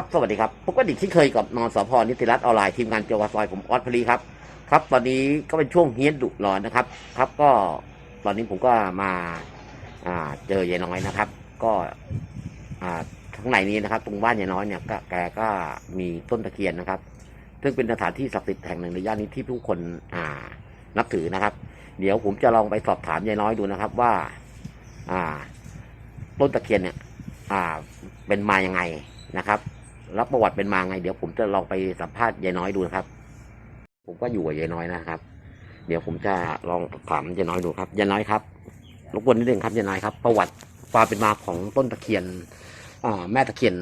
ครับสวัสดีครับพบกันอีกที่เคยกับนอนสพนิติรัตน์ออนไลน์ทีมงานเกียวกับซอยผมออสพลีครับครับ ตอนนี้ก็เป็นช่วงเฮียนดุร้อนนะครับ ครับก็ตอนนี้ผมก็มาอ่าเจอยายน้อยนะครับ ก็อ่าข้างในนี้นะครับ ตรงบ้านยายน้อยเนี่ยก็แกก็มีต้นตะเคียนนะครับ ซึ่งเป็นสถานที่ศักดิ์สิทธิ์แห่งหนึ่งในย่านนี้ที่ผู้คนอ่านับถือนะครับ เดี๋ยวผมจะลองไปสอบถามยายน้อยดูนะครับว่า อ่า ต้นตะเคียนเนี่ย อ่าเป็นมาอยังไงนะครับ แล้วประวัติเป็นมาไง เดี๋ยวผมจะลองไปสัมภาษณ์ยายน้อยดูนะครับ ผมก็อยู่กับยายน้อยนะครับ เดี๋ยวผมจะลองถามยายน้อยดูครับยายน้อยครับรบกวนนิดนึงครับยายน้อยครับ ประวัติความเป็นมาของต้นตะเคียนอ่าแม่ตะเคียน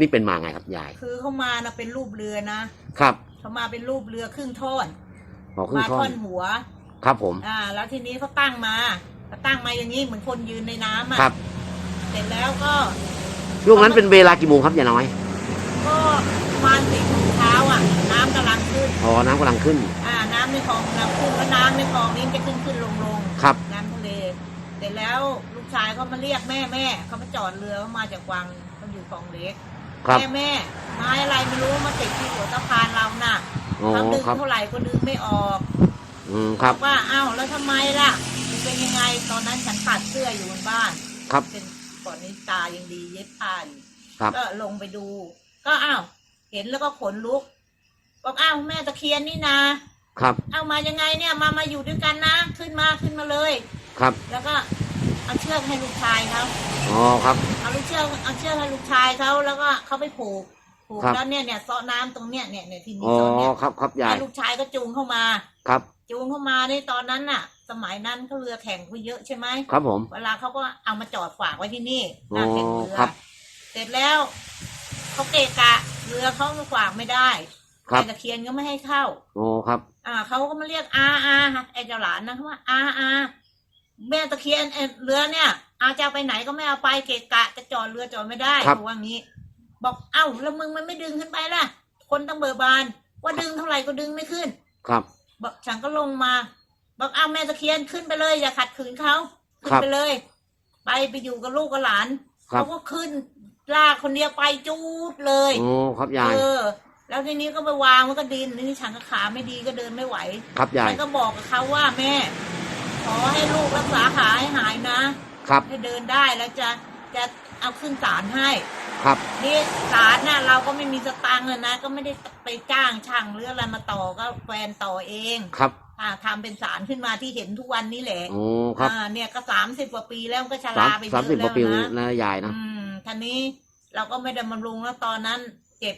นี่เป็นมาไงครับยายคือเขามานะเป็นรูปเรือนะครับเขามาเป็นรูปเรือครึ่งท่อนขอขึ้นมาท่อท่อนนหัว ครับผม อ่า แล้วทีนี้เขาตั้งมาเขาตั้งมาอย่างนี้เหมือนคนยืนในน้ำอะครับ เสร็จแล้วก็ ช่วงนั้นเป็นเวลากี่โมงครับยายน้อยก็ประมาณสี่โมงเช้าอะ น้ำกำลังขึ้น อ๋อน้ำกำลังขึ้น อ่า น้ำในคลองกำลังขึ้นแล้วน้ำในคลองนี้จะขึ้นขึ้นลงลงครับ น้ำทะเลเสร็จแล้วลูกชายเขามาเรียกแม่แม่เขามาจอดเรือเขามาจากวังเขาอยู่คลองเล็กครับ แม่แม่ไม้อะไรไม่รู้มาติดที่หัวสะพานเราน่ะอ๋อเขาดึงครับ เท่าไหร่ก็ดึงไม่ออกอืมครับ ว่าอ้าวแล้วทำไมล่ะมันเป็นยังไงตอนนั้นฉันขาดเสื้ออยู่บนบ้าน ครับ เป็น ก่อนนี้ตายังดีเย็บผ้าอยู่ครับ ก็ลงไปดู ก็อ้าวเห็นแล้วก็ขนลุกบอกอ้าวแม่ตะเคียนนี่นะครับเอามายังไงเนี่ยมามาอยู่ด้วยกันนะขึ้นมาขึ้นมาเลย ครับแล้วก็เอาเชือกให้ลูกชายเขาอ๋อครับ เอาลูกเชือกเอาเชือกให้ลูกชายเขาแล้วก็เขาไปผูกผูกครับ แล้วเนี่ยเนี่ยเซาะน้ำตรงเนี้ยเนี่ยเนี่ยที่มีอ๋อเซาะเนี่ยครับครับยายให้ลูกชายก็จูงเข้ามา ครับ จูงเข้ามาในตอนนั้นน่ะ สมัยนั้นเขาเรือแข่งเขาเยอะใช่ไหมครับผม เวลาเขาก็เอามาจอดฝากไว้ที่นี่หอ๋อน้าแข่งเรือครับ เสร็จแล้วเขาเกะกะเรือเขาก็ฝากไม่ได้ครับไอ้ตะเคียนก็ไม่ให้เข้า โอ้ครับ อ่าเขาก็มาเรียกอาอาไอ้เจ้าหลานนะเขาว่าอาอาแม่ตะเคียนไอ้เรือเนี่ย อาจะเอาไปไหนก็ไม่เอาไปเกะกะจะจอดเรือจอดไม่ได้ครับ เขาว่างี้ บอกเอ้าแล้วมึงมันไม่ดึงขึ้นไปล่ะ คนตั้งเบอร์บาน ว่าดึงเท่าไหร่ก็ดึงไม่ขึ้น ครับ บอกฉันก็ลงมา บอกเอาแม่ตะเคียนขึ้นไปเลย อย่าขัดขืนเขาขึ้นครับไปเลย ไปไปอยู่กับลูกกับหลานครับ เขาก็ขึ้นลากคนเดียวไปจูดเลยโอ้ครับยาย เออ แล้วทีนี้ก็ไปวางมันก็ดินนี่ฉันก็ขาไม่ดีก็เดินไม่ไหว ครับยายฉันก็บอกกับเขาว่าแม่ ขอให้ลูกรักษาขาให้หายนะครับ ให้เดินได้แล้วจะจะเอาขึ้นศาลให้ ครับ นี่ศาลน่ะเราก็ไม่มีสตางค์เลยนะ ก็ไม่ได้ไปจ้างช่างหรืออะไรมาต่อก็แฟนต่อเองครับอ่าทำเป็นสารขึ้นมาที่เห็นทุกวันนี้แหละโอ้ครับอ่าเนี่ยก็สามสิบกว่าปีแล้วก็ชสามราไปเยสามอะสิบกแล้ว่าวปีนะนะยายนะอืมท่านี้เราก็ไม่ได้บำรุงแล้วตอนนั้นเจ็บ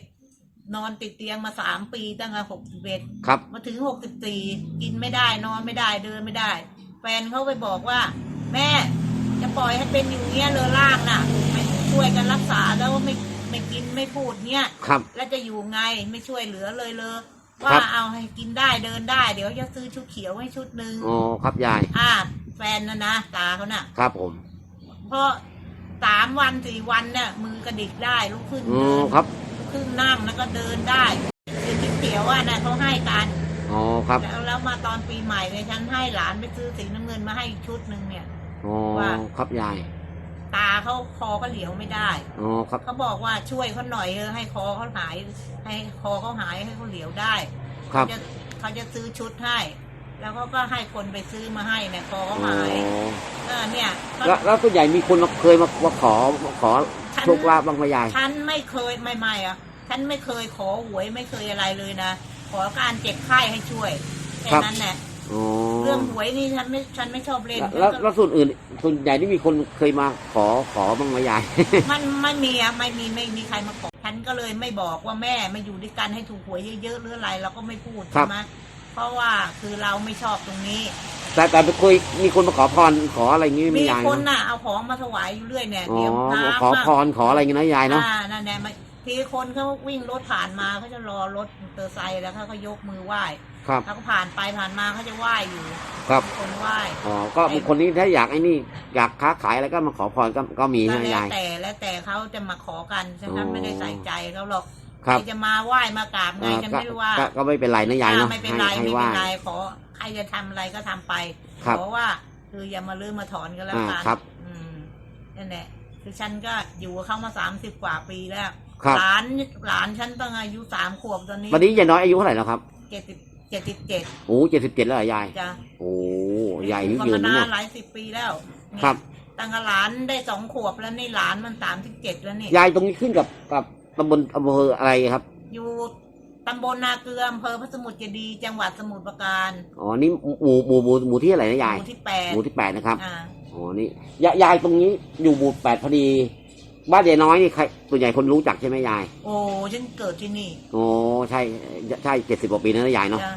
นอนติดเตียงมาสามปีตั้งแต่หกสิบเอ็ดครับ มาถึงหกสิบสี่กินไม่ได้นอนไม่ได้เดินไม่ได้ แฟนเขาไปบอกว่า แม่จะปล่อยให้เป็นอย่างเงี้ยเลอล่างน่ะไม่ ช่วยกันรักษาแล้วไม่ไม่กินไม่พูดเนี้ยครับ แล้วจะอยู่ไงไม่ช่วยเหลือเลยเลยครัว่าบเอาให้กินได้เดินได้เดี๋ยวจะซื้อชุดเขียวให้ชุดหนึ่งโอ้ครับยายอ่าแฟนนะนะตาเขาน่ะ ครับผมเพราะสามวันสี่วันเนี่ยมือกระดิกได้ลุกขึ้นโอ้เดินครับลุกขึ้นนั่งแล้วก็เดินได้คือชุดเขียวอะนะเขาให้กันโอ้ครับแล้วแล้วมาตอนปีใหม่เนี่ยฉันให้หลานไปซื้อสีน้ำเงินมาให้อีกชุดหนึ่งเนี่ยโอ้ว่าครับยาย ตาเขาคอก็เหลียวไม่ได้โอ้ครับ เขาบอกว่าช่วยเขาหน่อยเออให้คอเขาหาย ให้คอเขาหายให้เขาเหลียวได้ครับเขาจะเขาจะซื้อชุดให้ แล้วเขาก็ให้คนไปซื้อมาให้เนี่ยคอเขาโอ้หายเออเนี่ยก็แล้วแล้วตัวใหญ่มีคนมาเคยมามาขอมาขอฉันโชคลาภบ้างไหมยายฉันไม่เคยไม่ไม่อะฉันไม่เคยขอหวยไม่เคยอะไรเลยนะขอการเจ็บไข้ให้ช่วยแค่นั้นแหละ โอ้เรื่องหวยนี่ฉันไม่ฉันไม่ชอบเล่นแล้วแล้วส่วนอื่นส่วนใหญ่ที่มีคนเคยมาขอขอบ้างไหมยาย มันไม่มีอะไม่มีไม่มีใครมาขอฉันก็เลยไม่บอกว่าแม่มาอยู่ด้วยกันให้ถูกหวยเยอะๆหรืออะไรเราก็ไม่พูดครับ ใช่ไหมเพราะว่าคือเราไม่ชอบตรงนี้ แต่แต่ไปคุยมีคนมาขอพรขออะไรอย่างงี้ไหมมียายคนเนอะน่ะเอาของมาถวายอยู่เรื่อยเนี่ยอ๋อเดี๋ยวน้ำขอบ้างพรขออะไรอย่างงี้นะยายเนาะ อ่านั่นแหละมาทีคนเขาวิ่งรถผ่านมาเขาจะรอรถมอเตอร์ไซค์แล้วเขาก็ยกมือไหว้ ครับ แล้วก็ผ่านไปผ่านมาเขาจะไหว้อยู่ครับมีคนไหว้อ๋อก็มีคนนี้ถ้าอยากไอ้นี่อยากค้าขายอะไรก็มาขอพรก็ก็มีแล้วนะแล้ยาวยแต่แล้วแต่เขาจะมาขอกันฉันอ๋อไม่ได้ใส่ใจเขาหรอกครับใครจะมาไหว้มากราบไงอ่าฉันก็ไม่รู้ว่าก็ก็ไม่เป็นไรนะยายเนาะอ่ไม่เป็นไรให้ไม่ให้เป็นว่าไรขอใครจะทำอะไรก็ทำไปครับขอว่าคืออย่ามาลื้อมาถอนกันแล้วอ่ากันครับอืมนั่นแหละคือฉันก็อยู่กับเขามาสามสิบกว่าปีแล้วครับ หลานหลานฉันตั้งอายุสามขวบตอนนี้วันนี้ยายน้อยอายุเท่าไหร่แล้วครับเจ็ดสิบ เจ็ดสิบเจ็ดโอ้เจ็ดสิบเจ็ดแล้วเหรอยาย จ้ะโอ้ยายอายุก็ยืมานนะนาเนี่นยหลายสิบปีแล้วนี่ครับ ตั้งแต่หลานได้สองขวบแล้วนี่หลานมันสามสิบเจ็ดแล้วนี่ยายตรงนี้ขึ้นกับกับตำบลอำเภออะไรครับ อยู่ตำบลนาเกลืออำเภอพระสมุทรเจดีย์จังหวัดสมุทรปราการอ๋อ นี่หมู่หมู่หมู่หมู่ที่อะไรนะหยาย มู่ที่แปดหมู่ที่แปดนะครับ อ่า อ๋อ นี่ยายยายตรงนี้อยู่หมู่แปดพอดี บ้านยายน้อยนี่ใครส่วนใหญ่คนรู้จักใช่ไหมยาย โอ้ฉันเกิดที่นี่โอ้ใช่ใช่เจ็ดสิบกว่าปีแล้วนะยายเนาะจ้ะ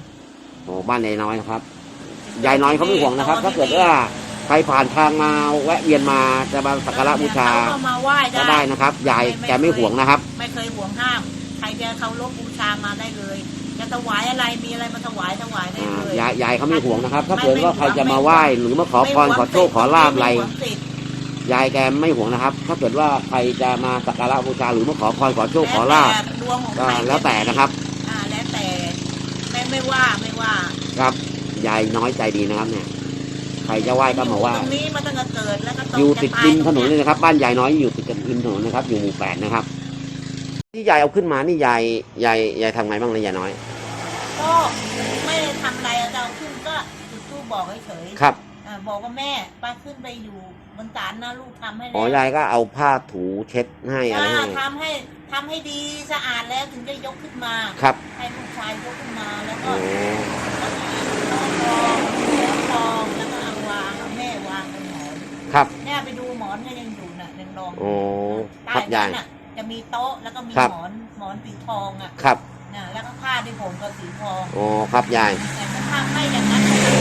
โอ้บ้านยายน้อยนะครับ ยายน้อยเขาไม่ห่วงนะครับ ถ้าเกิดว่าใครผ่านทางมาแวะเวียนมาจะมาสักการะบูชาเขาก็มาไหว้ก็ได้ได้ นะครับ ยายแกไม่ห่วงนะครับ ไม่เคยห่วงห้าม ใครจะเคารพบูชามาได้เลยจะถวายอะไรมีอะไรมาถวายถวายได้อ่าเลยยายยายเขาไม่ห่วงนะครับ ถ้าไม่เกิดว่าใครจะมาไหว้หรือมาขอพรขอโชคขอลาบอะไร ม่หวงสิทธิ์ ยายแกไม่ห่วงนะครับ ถ้าเกิดว่าใครจะมาสักการะบูชาหรือมาขอพรขอโชคขอลาบแล้วแต่ดวงของก็ใครแล้วแต่นะครับ อ่าแล้วแต่ไม่ไม่ว่าไม่ว่าครับ ยายน้อยใจดีนะครับ เนี่ย ใครจะไหว้ก็มาไหว้ตรงนี้มาตั้งแต่เกิดแล้วก็อยู่ติดริมถนนเลเลยนะครับ บ้านยายน้อยอยู่ติดกับริมถนนนะครับ อยู่หมู่แปดนะครับ ที่ยายเอาขึ้นมานี่ยายยายยายทำไงบ้างเลยยายน้อย ก็ไม่ได้ทำอะไรอะเราขึ้นก็จุดทูบบอกเฉยๆ ครับ อ่าบอกว่าแม่ป้าขึ้นไปอยู่บนศาลนะลูกทำให้อ๋อแล้วยายก็เอาผ้าถูเช็ดให้อะไรอ่าให้ทำให้ทำให้ดีสะอาดแล้วถึงจะยกขึ้นมา ครับให้ลูกชายยกขึ้นมาแล้วก็โอ้ทองหัวทองแล้วก็เอาวางเอาแม่วางบนหมอนครับ แม่ไปดูหมอนก็ยังอยู่น่ะยังรองโอ้ใต้ครับยานั้ยนน่ะจะมีโต๊ะแล้วก็มีครับ หมอนหมอนสีทองอะครับนะแล้วก็ผ้าที่ผมก็สีทอง โอ้ครับยายแต่ถ้าทำไม่อย่างนั้นไม่ได้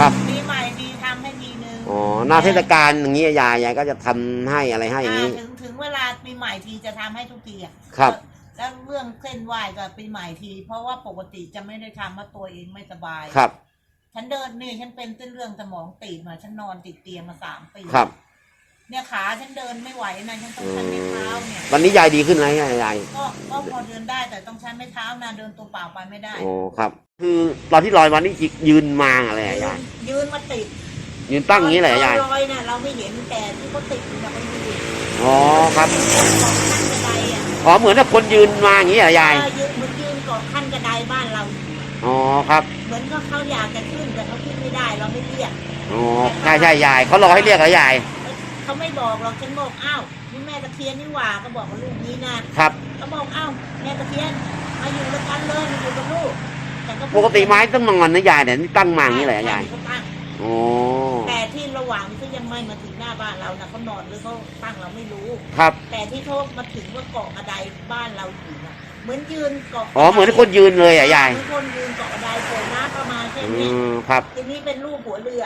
ครับปี ใหม่ดีทำให้ทีนึงอ๋อหน้าเทศกาลอย่างนี้ยายยายก็จะทำให้อะไรให้อย่างนี้ อ่าถึงถึงเวลาปีใหม่ทีจะทำให้ทุกทีอะครับ แล้วเรื่องเส้นไหว้กับปีใหม่ที เพราะว่าปกติจะไม่ได้ทำว่าตัวเองไม่สบาย ครับฉันเดินนี่ฉันเป็นเส้นเรื่องสมองตีบมาฉันนอนติดเตียงมาสามปีครับ เนี่ยขาฉันเดินไม่ไหวนะฉันต้องอืใช้ไม้มเท้าเนี่ยวันนี้ยายดีขึ้นไหมยายก็ก็พอเดินได้แต่ต้องใช้ไม้เท้านะเดินตัวเปล่าไปไม่ได้ โอ้ครับ คือตอนที่ลอยวันนี้ยืนมาอะไรอะยายยืนมาติด ยืนตั้งอย่างนี้เลยยายลอยเนี่ยเราไม่เห็นแต่ที่เขาติดอยู่นะเขายืนอ๋อครับขั้นกระไดอะอ๋อเหมือนกับคนยืนมาอย่างนี้เหรอยายเออยืนเหมือนยืนเกาะขั้นกระไดบ้านเราอ๋อครับเหมือนก็เขาอยากจะขึ้นแต่เขาขึ้นไม่ได้เราไม่เรียกอ๋อใช่ใช่ยายเขารอให้เรียกเหรอยายเขาไม่บอกหรอกฉันบอกอ้าวนี่แม่ตะเคียนนี่หว่าก็บอกกับลูกนี้นะครับเขาบอกอ้าวแม่ตะเคียนมาอยู่ด้วยกันเลยมาอยู่กับลูกแต่พูดปกติไม้ต้องนอนนะยายแต่นี่ตั้งมาอย่างนี้เลยยายเขาตั้ง อ๋อแต่ที่ระหว่างที่ยังไม่มาถึงหน้าบ้านเรานะเขานอนหรือเขาตั้งเราไม่รู้ ครับ แต่ที่เขามาถึงว่าเกาะกระไดบ้านเราอยู่นะเหมือนยืนเกาะอ๋อเหมือนคนยืนเลยอะยายเหมือนคนยืนเกาะกระไดโผล่หน้าประมาณแค่อืนี้มครับทีนี้เป็นรูปหัวเรือ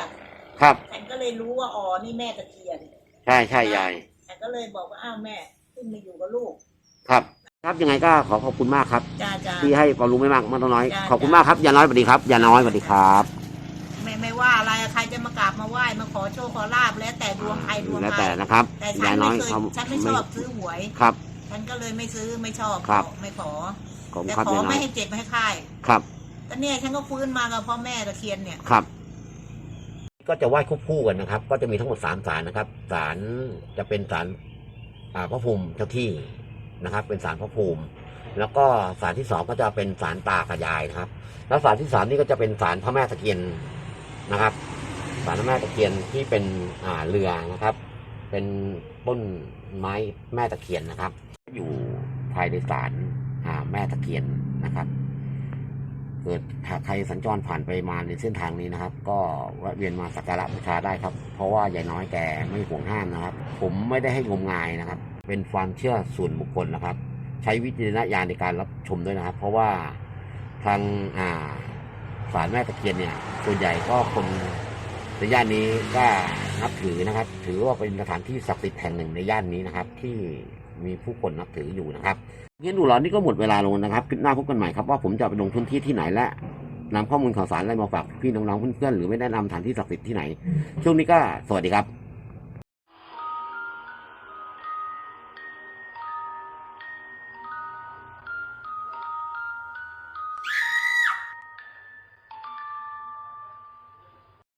ครับ ฉันก็เลยรู้ว่าอ๋อนี่แม่ตะเคียนใช่ใช่ยายฉันก็เลยบอกว่าอ้าวแม่ขึ้นมาอยู่กับลูกครับ ครับยังไงก็ขอขอบคุณมากครับ จ้าจ้า ที่ให้ความรู้ไม่มากมากน้อย จ้ะ ขอบคุณมากครับยาน้อยสวัสดีครับยาน้อยสวัสดีครับ ไม่ไม่ว่าอะไร ใครจะมากราบมาไหว้มาขอโชคขอลาบแล้วแต่ดวงใครดวงแล้วใครแต่นะครับแต่ฉัยานน้ไม่อยเคยเขาฉันไม่ชอบซื้อหวย ครับ ฉันก็เลยไม่ซื้อไม่ชอบครับ ไม่ขอขอบคุณแต่ครับขอยาน้อไม่ยให้เจ็บไม่ให้ไข้ครับ แต่เนี่ยฉันก็ฟื้นมากับพ่อแม่ตะเคียนเนี่ย ครับ ก็จะไหว้ควบคู่กันนะครับ ก็จะมีทั้งหมดสามศาลนะครับศาลจะเป็นศาลอ่าพระภูมิเจ้าที่นะครับ เป็นศาลพระภูมิ แล้วก็ศาลที่สองก็จะเป็นศาลตากับยายนะครับ แล้วศาลที่สามนี่ก็จะเป็นศาลพระแม่ตะเคียนนะครับ ศาลพรแม่ตะเคียนที่เป็นอ่าเรือนะครับ เป็นต้นไม้แม่ตะเคียนนะครับ อยู่ภายในศาลอ่าแม่ตะเคียนนะครับเกิดหากใครสัญจรผ่านไปมาในเส้นทางนี้นะครับ ก็แวะเวียนมาสักการะบูชาได้ครับ เพราะว่ายายน้อยแกไม่ห่วงห้ามนะครับ ผมไม่ได้ให้งมงายนะครับ เป็นความเชื่อส่วนบุคคลนะครับ ใช้วิจารณญาณในการรับชมด้วยนะครับ เพราะว่าทางอ่าศาลแม่ตะเคียนเนี่ยส่วนใหญ่ก็คน ในย่านนี้ก็นับถือนะครับ ถือว่าเป็นสถานที่ศักดิ์สิทธิ์แห่งหนึ่งในย่านนี้นะครับ ที่มีผู้คนนับถืออยู่นะครับเงี้ยดูหรอนี่ก็หมดเวลาลงนะครับคลิปหน้าพบกันใหม่ครับว่าผมจะไปลงพื้นที่ที่ไหนและนำข้อมูลข่าวสารอะไรมาฝากพี่น้องๆเพื่อนๆหรือไม่แนะนำสถานที่ศักดิ์สิทธิ์ที่ไหน ช่วงนี้ก็สวัสดีครับ